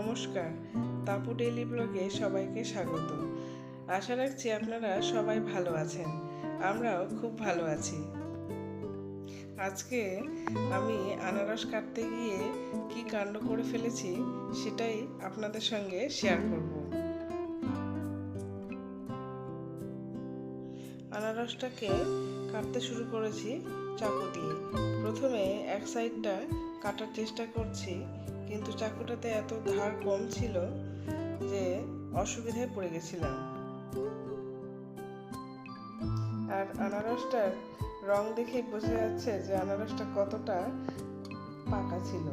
নমস্কার। তাপু ডেইলি ব্লগে সবাইকে স্বাগত। আশা রাখছি আপনারা সবাই ভালো আছেন। আমরাও খুব ভালো আছি। আজকে আমি আনারস কাটতে গিয়ে কি কাণ্ড করে ফেলেছি সেটাই আপনাদের সঙ্গে শেয়ার করব। আনারসটাকে কাটতে শুরু করেছি চাকু দিয়ে। প্রথমে এক সাইডটা কাটার চেষ্টা করছি কিন্তু চাকুটাতে এত ধার কম ছিল যে অসুবিধায় পড়ে গেছিলাম। আর আনারসটার রং দেখে বোঝা যাচ্ছে যে আনারসটা কতটা পাকা ছিল।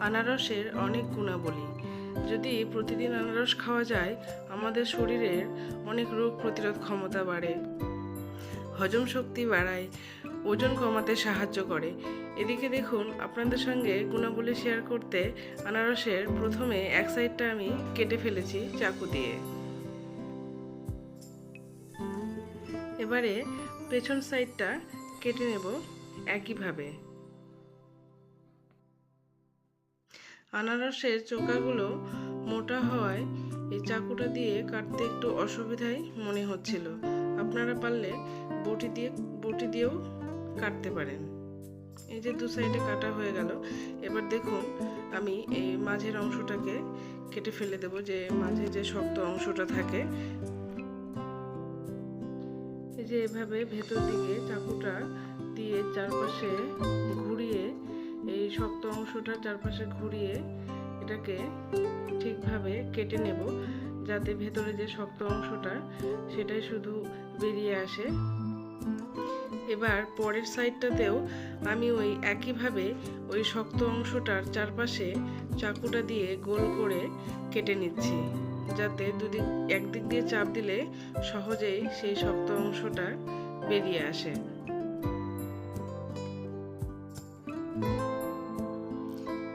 আনারসের অনেক গুণাবলী। যদি প্রতিদিন আনারস খাওয়া যায়, আমাদের শরীরের অনেক রোগ প্রতিরোধ ক্ষমতা বাড়ে। হজম শক্তি বাড়ায়। ওজন কমাতে সাহায্য করে। এদিকে দেখুন, আপনাদের সঙ্গে গুণাবলী শেয়ার করতে আনারসের প্রথমে এক সাইডটা আমি কেটে ফেলেছি চাকু দিয়ে। এবারে পেছন সাইডটা কেটে নেব একইভাবে। আনারসের চোকাগুলো মোটা হওয়ায় এই চাকুটা দিয়ে কাটতে একটু অসুবিধাই মনে হচ্ছিল। আপনারা পারলে বটি দিয়ে, বটি দিয়েও কাটতে পারেন। এই যে দু সাইডে কাটা হয়ে গেল। এবার দেখুন, আমি এই মাঝের অংশটাকে কেটে ফেলে দেব, যে মাঝে যে শক্ত অংশটা থাকে। এই যে এভাবে ভেতর দিকে চাকুটা দিয়ে চারপাশে ঘুরিয়ে, এই শক্ত অংশটা চারপাশে ঘুরিয়ে এটাকে ঠিকভাবে কেটে নেব, যাতে ভেতরে যে শক্ত অংশটা, সেটাই শুধু বেরিয়ে আসে। এবার পরের সাইডটাতেও আমি ওই একইভাবে ওই শক্ত অংশটার চারপাশে চাকুটা দিয়ে গোল করে কেটে নিচ্ছি, যাতে দুদিক, একদিক দিয়ে চাপ দিলে সহজেই সেই শক্ত অংশটা বেরিয়ে আসে।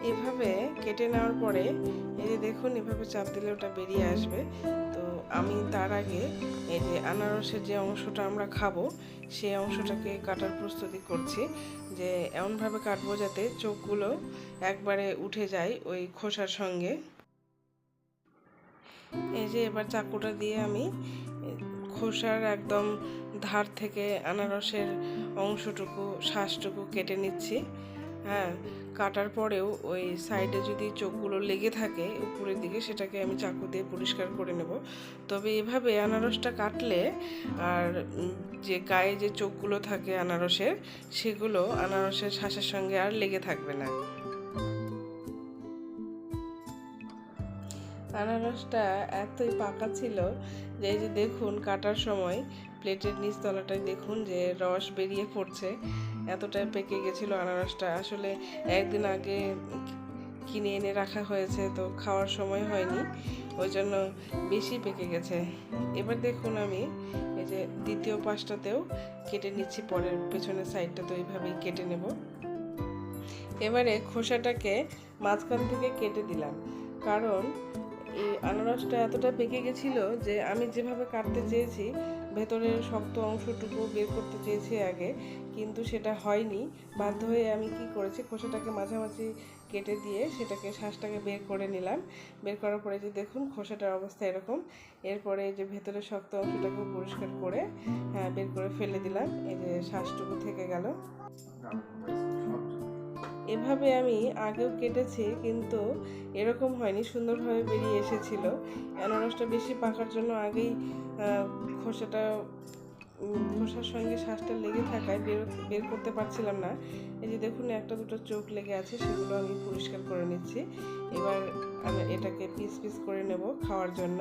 এভাবে কেটে নেওয়ার পরে এই যে দেখুন এভাবে চাপ দিলে ওটা বেরিয়ে আসবে। তো আমি তার আগে এই যে আনারসের যে অংশটা আমরা খাব, সেই অংশটাকে কাটার প্রস্তুতি করছি যে এমনভাবে কাটবো যাতে চোখগুলো একবারে উঠে যায় ওই খোসার সঙ্গে। এই যে এবার চাকুটা দিয়ে আমি খোসার একদম ধার থেকে আনারসের অংশটুকু শ্বাসটুকু কেটে নিচ্ছি। হ্যাঁ কাটার পরেও ওই সাইডে যদি চোখগুলো লেগে থাকে উপরের দিকে, সেটাকে আমি চাকু দিয়ে পরিষ্কার করে নেব। তবে এভাবে আনারসটা কাটলে আর যে গায়ে যে চোখগুলো থাকে আনারসের, সেগুলো আনারসের শ্বাসের সঙ্গে আর লেগে থাকবে না। আনারসটা এতই পাকা ছিল যে যে দেখুন, কাটার সময় প্লেটের নিচ তলাটায় দেখুন যে রস বেরিয়ে পড়ছে। এতটাই পেকে গেছিল আনারসটা। আসলে একদিন আগে কিনে এনে রাখা হয়েছে, তো খাওয়ার সময় হয়নি। ওই জন্য বেশি পেকে গেছে। এবার দেখুন আমি, এই যে দ্বিতীয় পাশটাতেও কেটে নিচ্ছি, পরের পেছনের সাইডটা তো এইভাবেই কেটে নেব। এবারে খোসাটাকে মাঝখান থেকে কেটে দিলাম। কারণ এই আনারসটা এতটা পেকে গেছিল যে আমি যেভাবে কাটতে চেয়েছি, ভেতরের শক্ত অংশটুকু বের করতে চেয়েছি আগে, কিন্তু সেটা হয়নি। বাধ্য হয়ে আমি কি করেছি, খোসাটাকে মাঝামাঝি কেটে দিয়ে সেটাকে শ্বাসটাকে বের করে নিলাম। বের করার পরে যে দেখুন, খোসাটার অবস্থা এরকম। এরপরে যে ভেতরের শক্ত অংশটাকে পরিষ্কার করে হ্যাঁ বের করে ফেলে দিলাম। এই যে শ্বাসটুকু থেকে গেল। এভাবে আমি আগেও কেটেছি, কিন্তু এরকম হয়নি, সুন্দরভাবে বেরিয়ে এসেছিল। আনারসটা বেশি পাকার জন্য আগেই খোসাটা খোসার সঙ্গে শ্বাসটা লেগে থাকায় বের বের করতে পারছিলাম না। এই যে দেখুন, একটা দুটো চোখ লেগে আছে, সেগুলো আমি পরিষ্কার করে নিচ্ছি। এবার আমি এটাকে পিস পিস করে নেব খাওয়ার জন্য।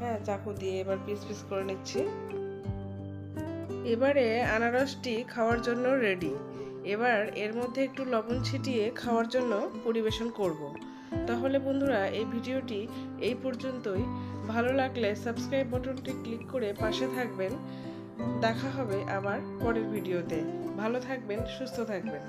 হ্যাঁ চাকু দিয়ে এবার পিস পিস করে নিচ্ছি। এবারে আনারসটি খাওয়ার জন্য রেডি এবার এর মধ্যে একটু লবণ ছিটিয়ে খাওয়ার জন্য পরিবেশন করব। তাহলে বন্ধুরা, এই ভিডিওটি এই পর্যন্তই। ভালো লাগলে সাবস্ক্রাইব বাটনটি ক্লিক করে পাশে থাকবেন। দেখা হবে আবার পরের ভিডিওতে। ভালো থাকবেন, সুস্থ থাকবেন।